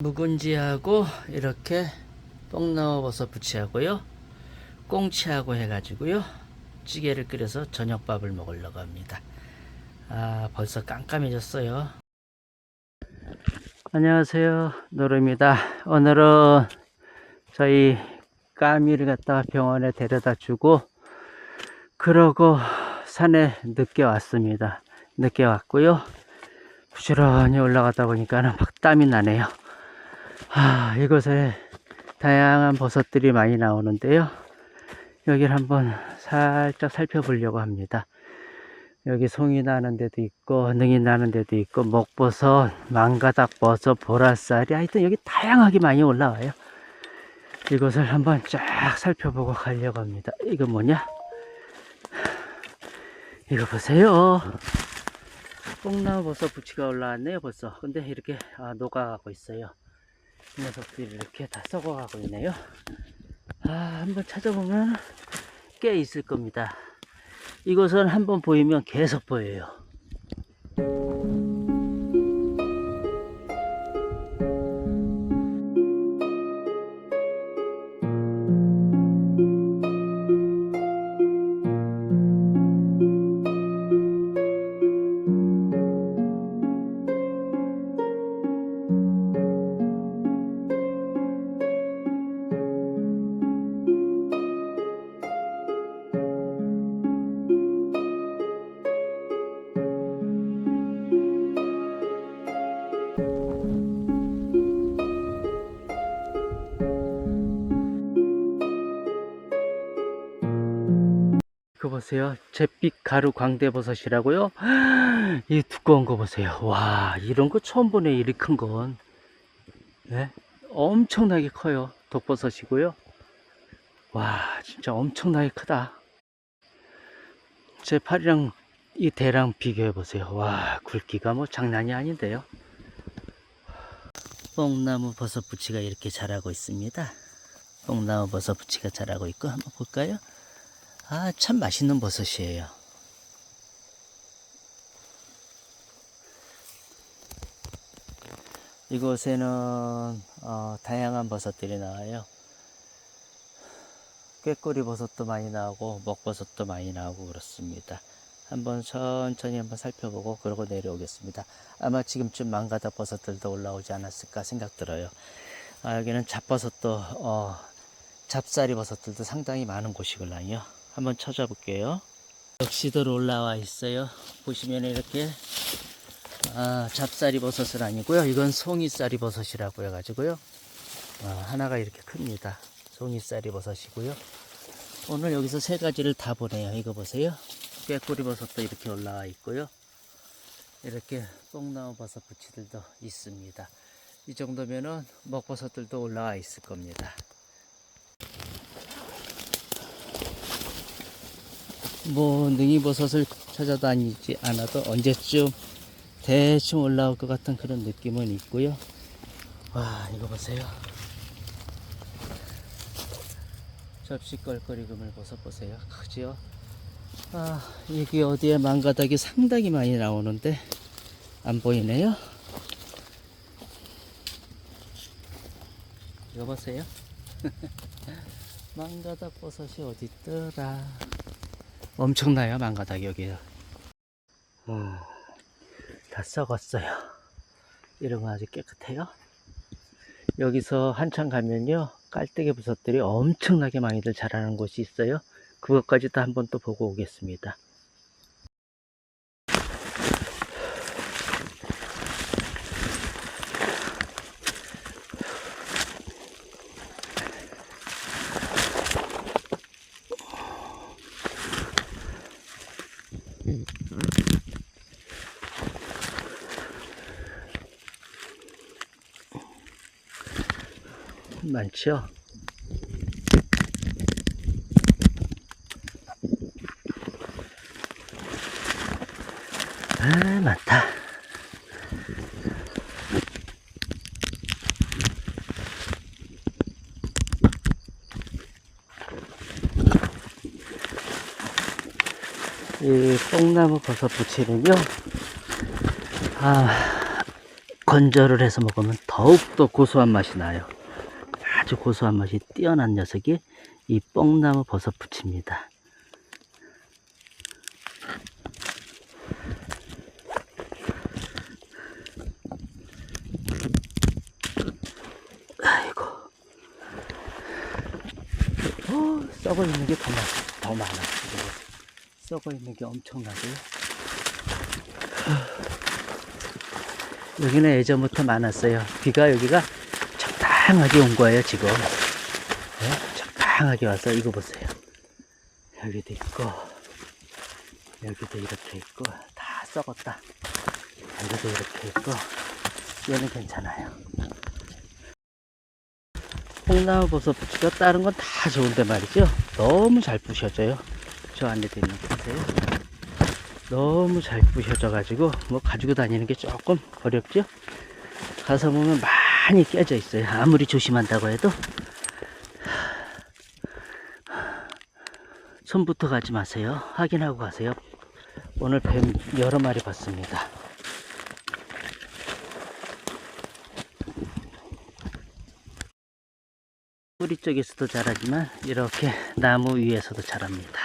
묵은지하고 이렇게 뽕나무 버섯 부치하고요. 꽁치하고 해가지고요. 찌개를 끓여서 저녁밥을 먹으려고 합니다. 아, 벌써 깜깜해졌어요. 안녕하세요. 노루입니다. 오늘은 저희 까미를 갖다가 병원에 데려다 주고 그러고 산에 늦게 왔습니다. 늦게 왔고요. 부지런히 올라가다 보니까는 막 땀이 나네요. 아, 이곳에 다양한 버섯들이 많이 나오는데요. 여기를 한번 살짝 살펴보려고 합니다. 여기 송이 나는 데도 있고, 능이 나는 데도 있고, 목버섯, 망가닥 버섯, 보라쌀이 하여튼 여기 다양하게 많이 올라와요. 이곳을 한번 쫙 살펴보고 가려고 합니다. 이거 뭐냐? 이거 보세요. 뽕나무 버섯 부치가 올라왔네요, 벌써. 근데 이렇게 아, 녹아가고 있어요. 이 녀석들이 이렇게 다 썩어가고 있네요. 아, 한번 찾아보면 꽤 있을 겁니다. 이곳은 한번 보이면 계속 보여요. 보세요. 잿빛 가루 광대버섯이라고요? 이 두꺼운 거 보세요. 와, 이런 거 처음 보네, 이리 큰 건. 네? 엄청나게 커요. 독버섯이고요. 와, 진짜 엄청나게 크다. 제 팔이랑 이 대랑 비교해 보세요. 와, 굵기가 뭐 장난이 아닌데요. 뽕나무 버섯 부치가 이렇게 자라고 있습니다. 뽕나무 버섯 부치가 자라고 있고 한번 볼까요? 아, 참 맛있는 버섯이에요. 이곳에는 어, 다양한 버섯들이 나와요. 꾀꼬리 버섯도 많이 나오고 먹버섯도 많이 나오고 그렇습니다. 한번 천천히 한번 살펴보고 그러고 내려오겠습니다. 아마 지금쯤 망가다 버섯들도 올라오지 않았을까 생각 들어요. 아, 여기는 잡버섯도 어, 잡사리 버섯들도 상당히 많은 곳이걸랑요. 한번 찾아볼게요. 역시도 올라와 있어요. 보시면 이렇게 아, 잡사리 버섯은 아니고요. 이건 송이쌀이 버섯이라고 해가지고요. 아, 하나가 이렇게 큽니다. 송이쌀이 버섯이고요. 오늘 여기서 세 가지를 다 보네요. 이거 보세요. 꾀꼬리 버섯도 이렇게 올라와 있고요. 이렇게 뽕나무 버섯 부치들도 있습니다. 이 정도면은 먹버섯들도 올라와 있을 겁니다. 뭐 능이버섯을 찾아다니지 않아도 언제쯤 대충 올라올 것 같은 그런 느낌은 있고요. 와 이거 보세요. 접시 껄껄이 금을 버섯 보세요. 크지요? 아 여기 어디에 망가닥이 상당히 많이 나오는데 안 보이네요. 이거 보세요. 망가닥 버섯이 어디 있더라. 엄청나요 망가닥 여기요. 음, 다 썩었어요. 거 아주 깨끗해요. 여기서 한참 가면요 깔때기 버섯들이 엄청나게 많이들 자라는 곳이 있어요. 그것까지 도 한번 또 보고 오겠습니다. 많죠? 아, 많다. 이 뽕나무 버섯 부치는요, 아, 건절을 해서 먹으면 더욱더 고소한 맛이 나요. 아주 고소한 맛이 뛰어난 녀석이 이 뽕나무 버섯 부치입니다. 아이고. 어, 썩어 있는 게 더, 많- 더 많아. 썩어 있는 게 엄청나고요. 여기는 예전부터 많았어요. 비가 여기가 적당하게 온 거예요, 지금. 네? 적당하게 와서 이거 보세요. 여기도 있고, 여기도 이렇게 있고, 다 썩었다. 여기도 이렇게 있고, 얘는 괜찮아요. 콩나무 버섯 부치가 다른 건 다 좋은데 말이죠. 너무 잘 부셔져요. 저 안에도 있는 거 보세요. 너무 잘 부셔져가지고 뭐 가지고 다니는 게 조금 어렵죠. 가서 보면 많이 깨져 있어요. 아무리 조심한다고 해도 손부터 가지 마세요. 확인하고 가세요. 오늘 뱀 여러 마리 봤습니다. 뿌리 쪽에서도 자라지만 이렇게 나무 위에서도 자랍니다.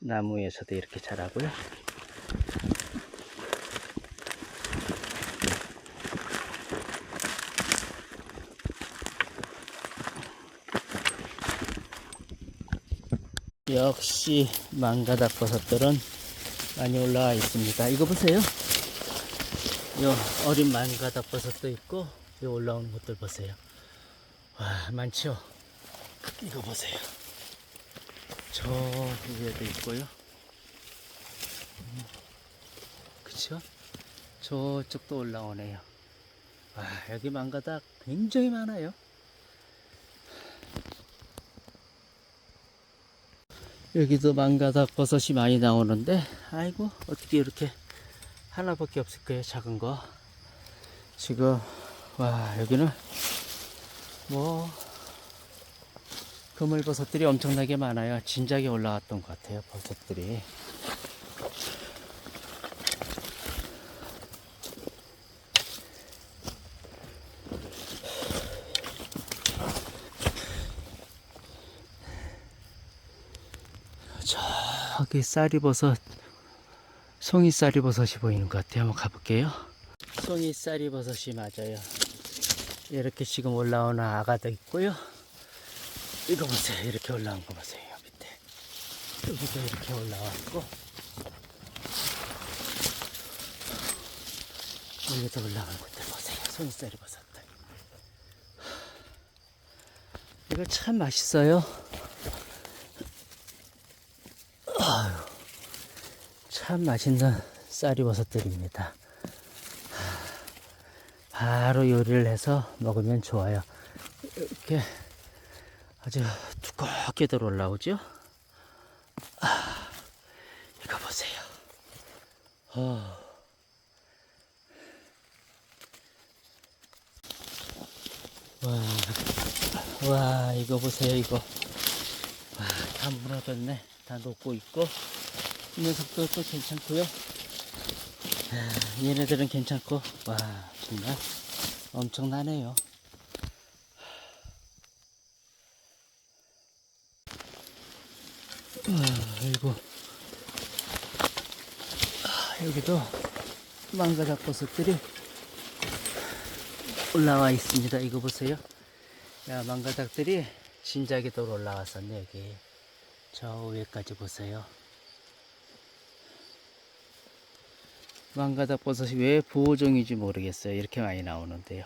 나무 위에서도 이렇게 자라고요. 역시 망가닥 버섯들은 많이 올라와 있습니다. 이거 보세요. 요 어린 망가닥 버섯도 있고 요 올라오는 것들 보세요. 와 많죠. 이거 보세요. 저 위에도 있고요. 음, 그쵸? 저쪽도 올라오네요. 와 여기 망가닥 굉장히 많아요. 여기도 망가닥 버섯이 많이 나오는데 아이고 어떻게 이렇게 하나밖에 없을 거예요 작은 거. 지금 와 여기는 뭐 그물버섯들이 엄청나게 많아요. 진작에 올라왔던 것 같아요 버섯들이 저기 쌀이버섯 송이 쌀이버섯이 보이는 것 같아요. 한번 가볼게요. 송이 쌀이버섯이 맞아요. 이렇게 지금 올라오는 아가도 있고요. 이거 보세요. 이렇게 올라온 거 보세요. 밑에. 여기도 이렇게 올라왔고. 여기도 올라온 것들 보세요. 송이 쌀이버섯들 이거 참 맛있어요 참 맛있는 쌀이버섯들입니다. 바로 요리를 해서 먹으면 좋아요. 이렇게 아주 두껍게 들 올라오죠? 아, 이거 보세요. 어. 와, 와, 이거 보세요, 이거. 와, 다 무너졌네. 다 녹고 있고. 이 녀석도 또 괜찮고요. 아, 얘네들은 괜찮고 와 정말 엄청나네요. 아, 아이고 아, 여기도 망가닥 버섯들이 올라와 있습니다. 이거 보세요. 야 망가닥들이 진작에 또 올라왔었네 여기 저 위에까지 보세요. 망가닥 버섯이 왜 보호종인지 모르겠어요. 이렇게 많이 나오는데요.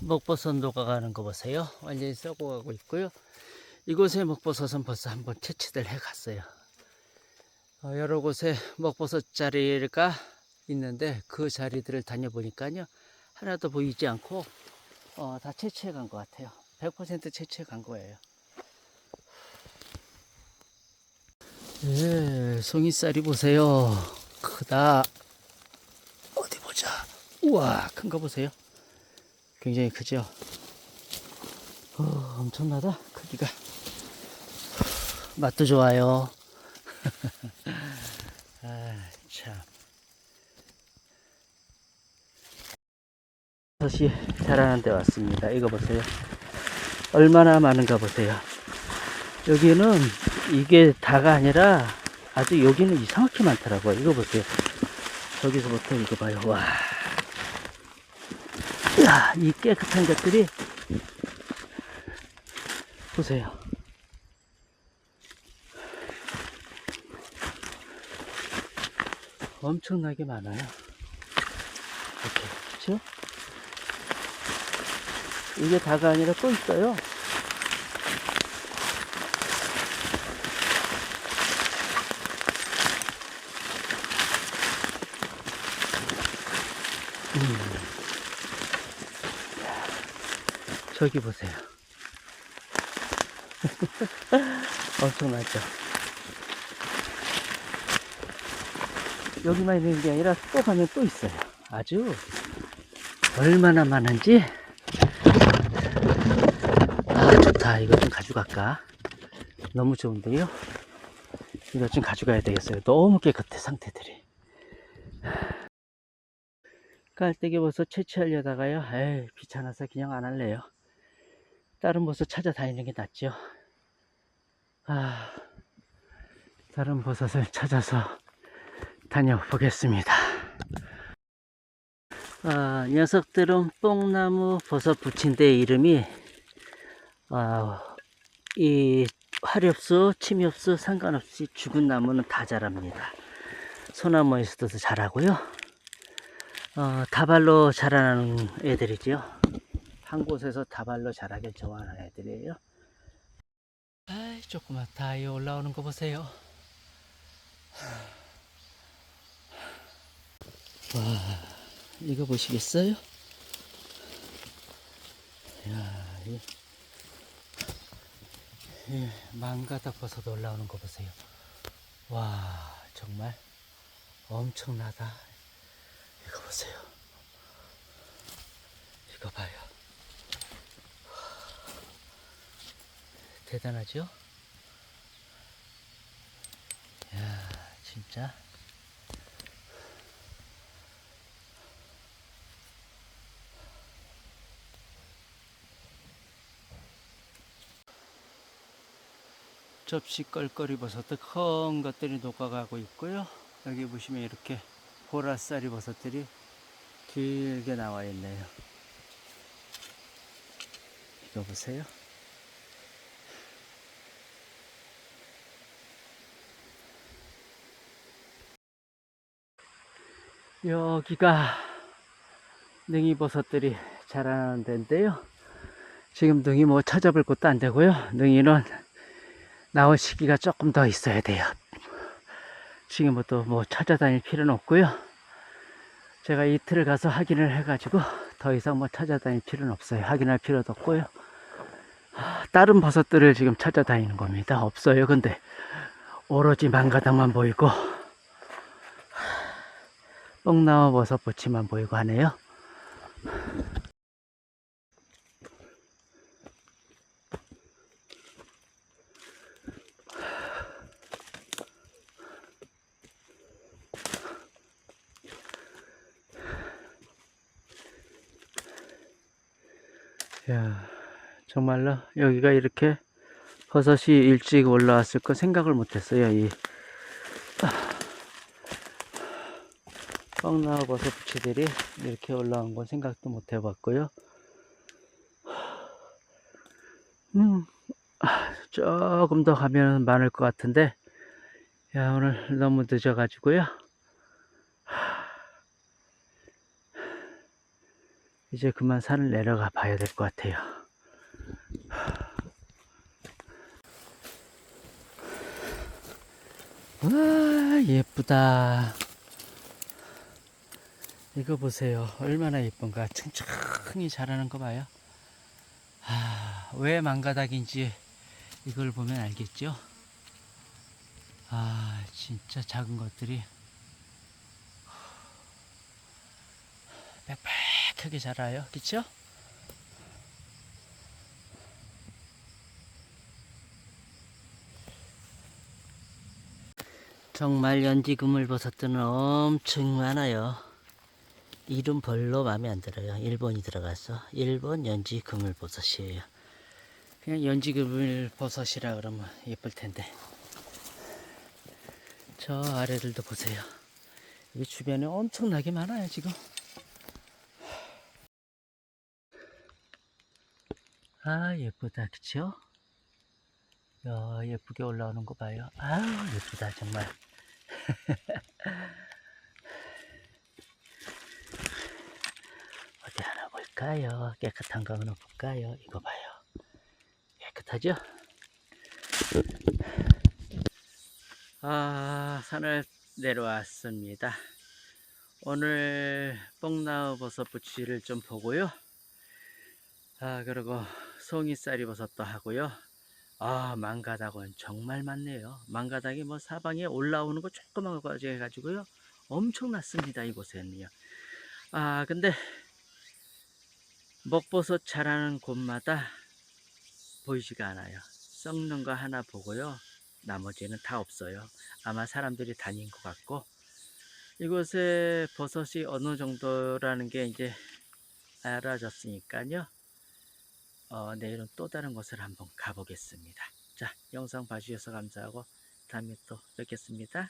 먹버섯 녹아가는 거 보세요. 완전히 썩어가고 있고요. 이곳에 먹버섯은 벌써 한번 채취들 해갔어요. 어, 여러 곳에 먹버섯 자리가 있는데 그 자리들을 다녀보니까요. 하나도 보이지 않고 어, 다 채취해 간 것 같아요. 100% 채취해 간 거예요. 예, 송이쌀이 보세요. 크다. 어디 보자. 우와, 큰 거 보세요. 굉장히 크죠? 어, 엄청나다, 크기가. 맛도 좋아요. 아, 참. 버섯이 자라는 데 왔습니다. 이거 보세요. 얼마나 많은가 보세요. 여기는 이게 다가 아니라 아주 여기는 이상하게 많더라고요. 이거 보세요. 저기서부터 이거 봐요. 와. 야, 이 깨끗한 것들이 보세요. 엄청나게 많아요. 이렇게, 그쵸? 이게 다가 아니라 또 있어요. 음. 저기 보세요. 엄청나죠? 여기만 있는 게 아니라 또 가면 또 있어요. 아주 얼마나 많은지 아 좋다. 이거 좀 가져갈까? 너무 좋은데요? 이거 좀 가져가야 되겠어요. 너무 깨끗해 상태들이. 깔때기 버섯 채취하려다가요. 에이 귀찮아서 그냥 안 할래요. 다른 버섯 찾아다니는 게 낫죠. 아, 다른 버섯을 찾아서 다녀보겠습니다. 아, 녀석들은 뽕나무 버섯 붙인데 이름이 아, 이 화렵수, 침엽수 상관없이 죽은 나무는 다 자랍니다. 소나무에서도 자라고요. 어, 다발로 자라는 애들이죠. 한 곳에서 다발로 자라길 좋아하는 애들이에요. 아이, 조그맣다. 이 올라오는 거 보세요. 와, 이거 보시겠어요? 야, 이, 이 망가다 버섯 올라오는 거 보세요. 와, 정말 엄청나다. 이거 보세요. 이거 봐요. 대단하죠? 야, 진짜. 접시 껄껄이 버섯도 큰 것들이 녹아가고 있고요. 여기 보시면 이렇게 보라쌀이 버섯들이 길게 나와 있네요. 이거 보세요. 여기가 능이버섯들이 자라는 데인데요. 지금 능이 뭐 찾아볼 것도 안 되고요. 능이는 나올 시기가 조금 더 있어야 돼요. 지금부터 뭐 찾아다닐 필요는 없고요. 제가 이틀을 가서 확인을 해가지고 더 이상 뭐 찾아다닐 필요는 없어요. 확인할 필요도 없고요. 하, 다른 버섯들을 지금 찾아다니는 겁니다. 없어요. 근데 오로지 망가당만 보이고 뽕나무 버섯 부치만 보이고 하네요. 야, 정말로 여기가 이렇게 버섯이 일찍 올라왔을 거 생각을 못했어요. 이 뻥나무 버섯 부치들이 이렇게 올라온 건 생각도 못 해봤고요. 음, 아, 조금 더 가면 많을 것 같은데, 야, 오늘 너무 늦어가지고요. 이제 그만 산을 내려가 봐야 될 것 같아요. 와, 예쁘다. 이거 보세요. 얼마나 예쁜가. 층층이 자라는 거 봐요. 아, 왜 망가닥인지 이걸 보면 알겠죠? 아, 진짜 작은 것들이 빽빽하게 자라요. 그쵸? 정말 연지 그물 버섯들은 엄청 많아요. 이름 별로 마음에 안 들어요. 1번이 들어가서 1번 연지 그물버섯이에요. 그냥 연지 그물버섯이라 그러면 예쁠 텐데. 저 아래들도 보세요. 이 주변에 엄청나게 많아요 지금. 아 예쁘다 그쵸? 야 예쁘게 올라오는 거 봐요. 아 예쁘다 정말. 어디 하나 볼까요? 깨끗한 거 하나 볼까요? 이거 봐요. 깨끗하죠? 아, 산을 내려왔습니다. 오늘 뽕나무 버섯 부치를 좀 보고요. 아, 그리고 송이쌀이 버섯도 하고요. 아, 망가닥은 정말 많네요. 망가닥이 뭐 사방에 올라오는 거 조그만 거까지 해가지고요. 엄청났습니다, 이곳에는요. 아, 근데 먹버섯 자라는 곳마다 보이지가 않아요. 썩는 거 하나 보고요. 나머지는 다 없어요. 아마 사람들이 다닌 것 같고 이곳에 버섯이 어느 정도라는 게 이제 알아졌으니까요. 어, 내일은 또 다른 곳을 한번 가보겠습니다. 자, 영상 봐주셔서 감사하고 다음에 또 뵙겠습니다.